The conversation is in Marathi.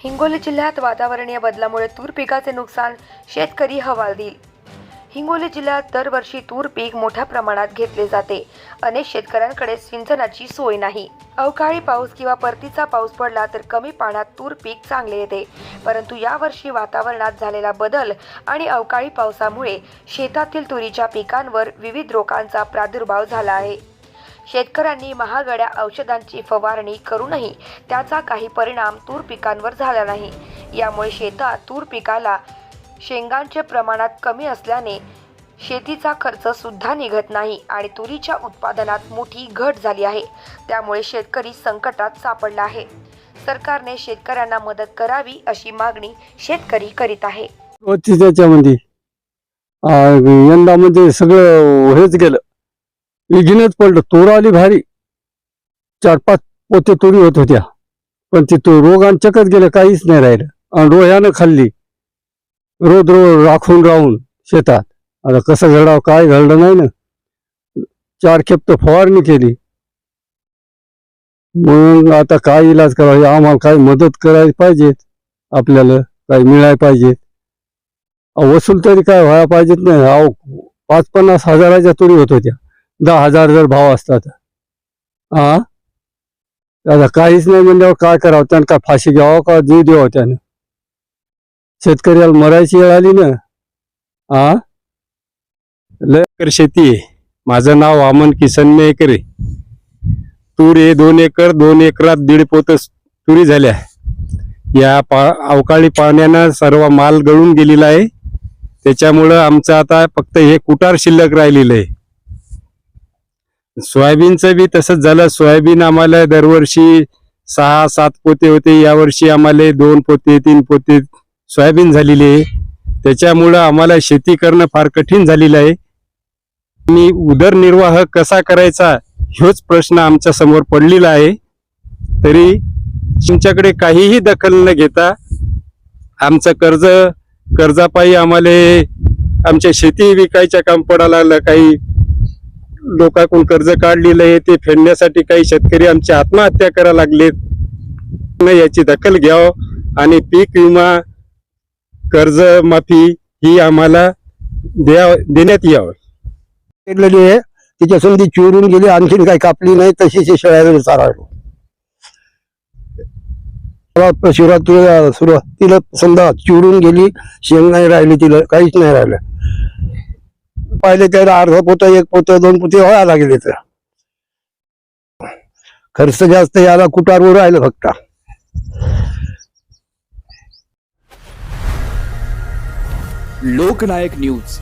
हिंगोली जिल्ह्यात वातावरणीय बदलामुळे तूर पिकाचे नुकसान शेतकरी हवालदिल हिंगोली जिल्ह्यात दरवर्षी तूर पीक मोठ्या प्रमाणात घेतले जाते. अनेक शेतकऱ्यांकडे सिंचनाची सोय नाही. अवकाळी पाऊस किंवा परतीचा पाऊस पडला तर कमी पाण्यात तूर पीक चांगले येते. परंतु यावर्षी वातावरणात झालेला बदल आणि अवकाळी पावसामुळे शेतातील तुरीच्या पिकांवर विविध रोगांचा प्रादुर्भाव झाला आहे. शेतकऱ्यांनी महागड्या औषधांची फवारणी करूनही त्याचा काही परिणाम तूर पिकांवर झाला नाही. यामुळे शेतात तूर पिकाला शेंगांचे प्रमाणात कमी असल्याने शेतीचा खर्च सुद्धा निघत नाही आणि तुरीच्या उत्पादनात मोठी घट झाली आहे. त्यामुळे शेतकरी संकटात सापडला आहे. सरकारने शेतकऱ्यांना मदत करावी अशी मागणी शेतकरी करीत आहे. त्याच्यामध्ये यंदा म्हणजे सगळं हेच गेलं. विघिनच पडलं तोर आली भारी. चार पाच पोते तुरी होत होत्या. पण ती तो रोगांचकच गेलं काहीच नाही राहिलं. आणि रोह्यानं खाल्ली. रोज रोज राखून राहून शेतात. आता कसं घडावं काय घडलं नाही ना. चार खेप तर फवारणी केली. मग आता काय इलाज करावा? आम्हाला काय मदत करायला पाहिजे आपल्याला काही मिळायला पाहिजे वसूल तरी काय व्हायला पाहिजेत नाही. अहो पाच पन्नास हजाराच्या तुरी होत होत्या. दहा हजार जर भाव असतात. हा आता काहीच नाही म्हणल्यावर काय करावं? त्यानं काय फाशी घ्यावं का जीव द्यावं त्यानं? शेतकऱ्याला मरायची वेळ आली ना? हा एकर शेती आहे. माझं नाव वामन किसन मेकर आहे. तूर हे दोन एकर दोन एकरात दीड पोत तुरी झाल्या. या पा अवकाळी पाण्यानं सर्व माल गळून गेलेला आहे. त्याच्यामुळं आमचं आता फक्त हे कुटार शिल्लक राहिलेलं आहे. सोयाबीनचं बी तसंच झालं. सोयाबीन आम्हाला दरवर्षी सहा सात पोते होते. यावर्षी आम्हाला दोन पोते तीन पोते सोयाबीन झालेली आहे. त्याच्यामुळं आम्हाला शेती करणं फार कठीण झालेलं आहे. मी उदरनिर्वाह कसा करायचा ह्योच प्रश्न आमच्यासमोर पडलेला आहे. तरी तुमच्याकडे काहीही दखल न घेता आमचं कर्ज कर्जापायी आम्हाला आमच्या शेती विकायच्या काम पडायला लागलं काही लोकांकडून कर्ज काढलेलं आहे ते फेडण्यासाठी काही शेतकरी आमची आत्महत्या करायला लागलेत. याची दखल घ्यावं आणि पीक विमा कर्ज माफी ही आम्हाला द्या देण्यात यावं. पेरलेली आहे तिच्या चिरून गेली आणखीन काही कापली नाही तशीच शेळ्या चारायलो शिवरात्री सुरुवातीला समजा चिरून गेली शेंग नाही राहिली तिला काहीच नाही राहिलं. पाहिले त्याला अर्ध पोत एक पोत दोन पोते व्हायला लागले तर खर्च जास्त याला कुटारवर राहिलं फक्त. लोकनायक न्यूज.